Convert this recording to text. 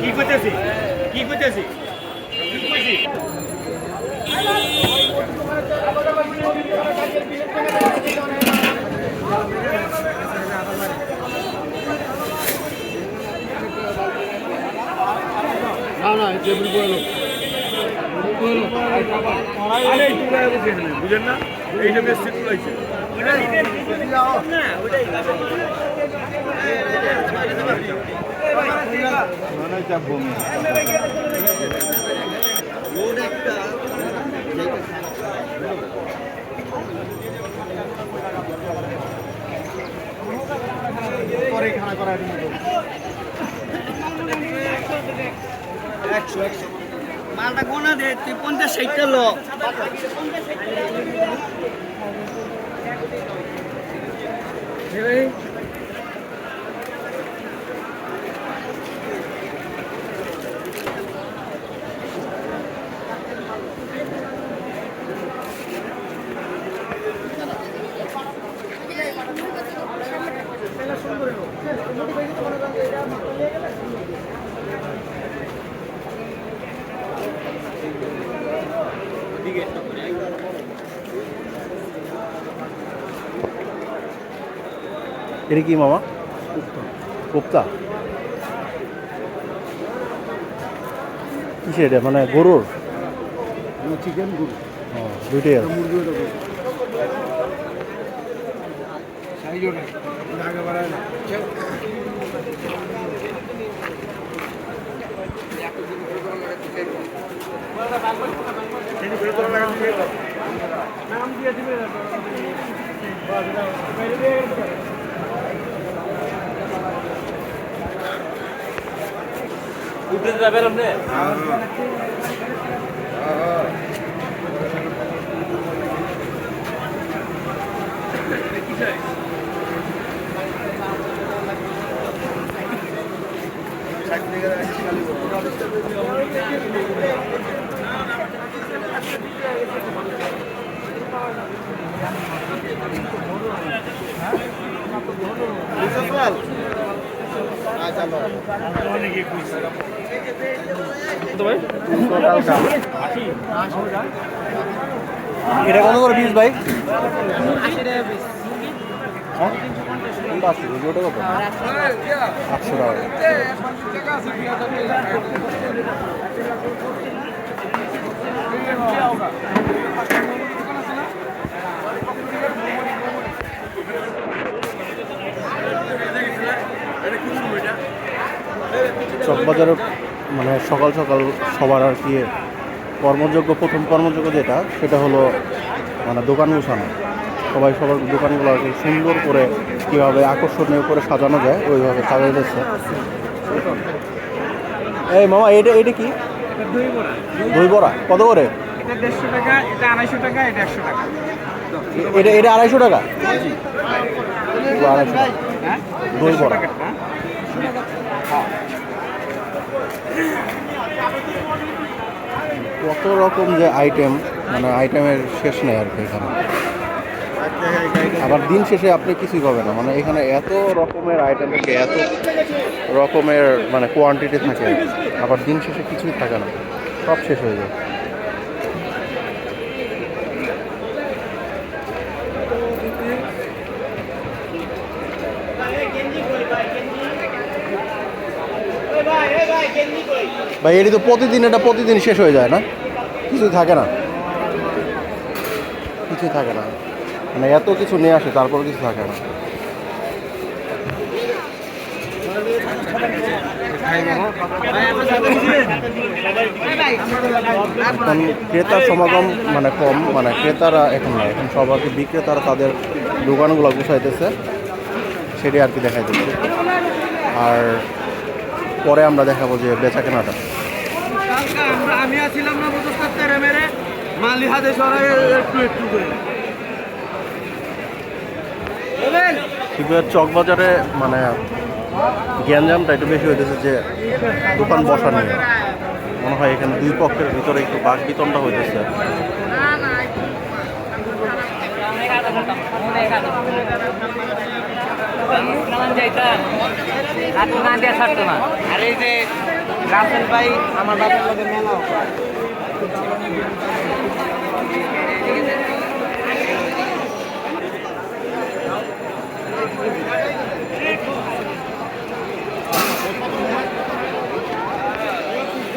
কি করতেছি কি করতেছি না না টেবিল করে বুঝেন না এইটা বেশ সিট চাপ পরে খানা করা একশো একশো। মালটা গোনা দে তুই পঞ্চাশ ষাটটা লো। এটা কি মামা? কোপ্তা। কিসে এটা? মানে গরুর? চিকেন গুড় ও, দুইটাই আছে। মুরগি ওটা গুড় সাইজ ওটা আগে বাড়ায় না আপনি এটা কত করে পিস ভাই? আটশো টাকা। চকবাজারে মানে সকাল সকাল সবার আর কি কর্মযোগ্য প্রথম কর্মযোগ্য যেটা সেটা হলো মানে দোকান গোছানো। সবাই সবার দোকানগুলো আর কি সুন্দর করে কীভাবে আকর্ষণীয় করে সাজানো যায় ওইভাবে সাজাই দিচ্ছে এই মামা এটা এটা কি? দই বড়া। কত করে? এটা এটা আড়াইশো টাকা আড়াইশো হ্যাঁ? দই বড়া। কত রকম যে আইটেম মানে আইটেমের শেষ নেই আর কি এখানে। আবার দিন শেষে আপনি কিছুই পাবেন না। মানে এখানে এত রকমের আইটেম থাকে, এত রকমের মানে কোয়ান্টিটি থাকে। আবার দিন শেষে কিছুই থাকে না। সব শেষ হয়ে যায়। ভাই, এটি তো প্রতিদিন, এটা প্রতিদিন শেষ হয়ে যায় না? কিছুই থাকে না। কিছুই থাকে না। মানে এত কিছু নিয়ে আসে তারপর কিছু থাকে না। এখন ক্রেতার সমাগম মানে কম মানে ক্রেতারা এখন নাই। এখন সব আর কি বিক্রেতারা তাদের দোকানগুলো গুছাইতেছে, সেটি আর কি দেখাই দিচ্ছে আর পরে আমরা দেখাবো যে বেচা কেনাটা আমি আছিলাম না তেরে মেরে মালি হাতে সরাই একটু একটু করে। শিবুয়ার চকবাজারে মানে গ্যাঞ্জামটা একটু বেশি হইতেছে যে দোকান বসা নিয়ে। মনে হয় এখানে দুই পক্ষের ভিতরে একটু বাঘ বিতনটা হইতেছে না না। আর এই যে রাসেল ভাই আমার বাবার লোকের মেলা